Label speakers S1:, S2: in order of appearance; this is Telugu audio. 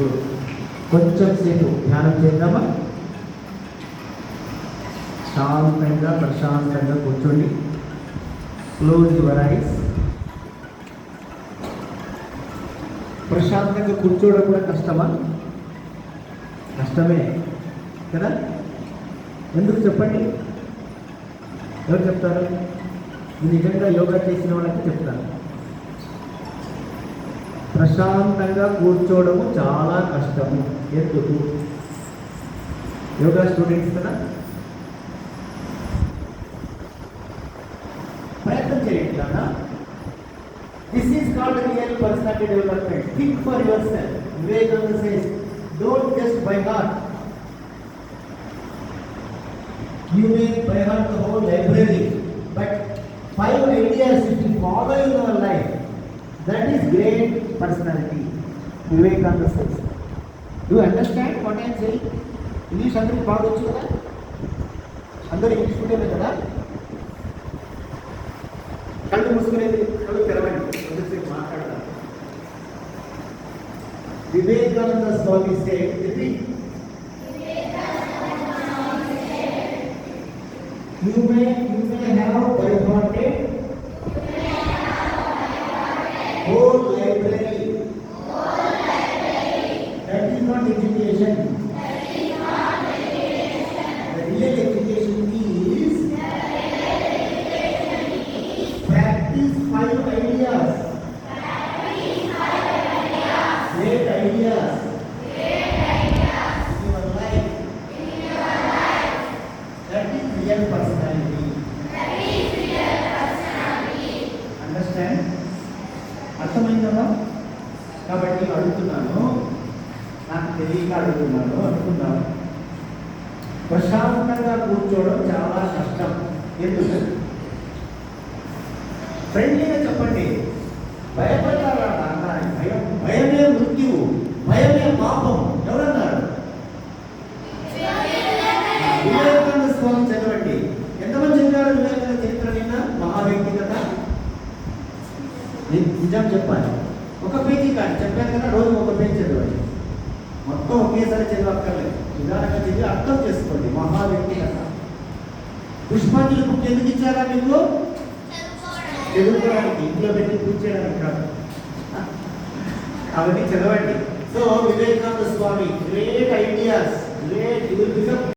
S1: ఇప్పుడు కొంచెం సేపు ధ్యానం చేద్దామా? శాంతంగా ప్రశాంతంగా కూర్చోండి. Close your eyes. ప్రశాంతంగా కూర్చోవడం కూడా కష్టమా? కష్టమే కదా? ఎందుకు చెప్పండి? ఎవరు చెప్తారు? నిజంగా యోగా చేసిన వాళ్ళకి చెప్తాను. ప్రశాంతంగా కూర్చోవడము చాలా కష్టము. ఎందుకు? యోగా స్టూడెంట్స్ కదా? ప్రయత్నం చేయండి నాన్న. This is called real personality development think for yourself Vivekananda says don't just by heart you may by heart the whole library but five ideas if you follow in your life, that personality Vivekananda sense you understand what I'm saying English అందరికి బాగా వచ్చు కదా అందరూ ఇంగ్లీష్ కూడా కదా కళ్ళు మూసుకునేది కళ్ళు తెరవండి కొంచెంసేపు మాట్లాడతాను Vivekananda Swami say you may you may have boycotted whole library. That is not education. The real education is practice five ideas. Great ideas. In your life. That is real personality. Understand అర్థమైందమ్మా కాబట్టి అడుగుతున్నాను నాకు తెలియక అడుగుతున్నాను అనుకున్నాను ప్రశాంతంగా కూర్చోవడం చాలా కష్టం. ఎందుకు? ఫ్రెండ్లీగా చెప్పండి. భయపడ్డారా నాన్న? భయం భయమే మృత్యువు భయమే పాపం. ఎవరన్నారు? వివేకానంద స్వామి చదవండి. ఎంతమంది చదివారు వివేకానంద చరిత్ర నిన్న? మహావ్యక్తి కదా నిజం చెప్పాలి. ఒక పేజీ కాదు చెప్పాను కదా రోజు ఒక పేజీ చదవండి. మొత్తం ఒకేసారి చదివక్కర్లేదు. నిదానంగా చదివి అర్థం చేసుకోండి. మహావ్యక్తి కథ. పుష్పాంజలి బుక్ ఎందుకు ఇచ్చారా మీకు? చదువుకోవడానికి. ఇంట్లో పెట్టి పూజ చేయడానికి కాదు. అవన్నీ చదవండి. So Vivekananda Swami great ideas great you will become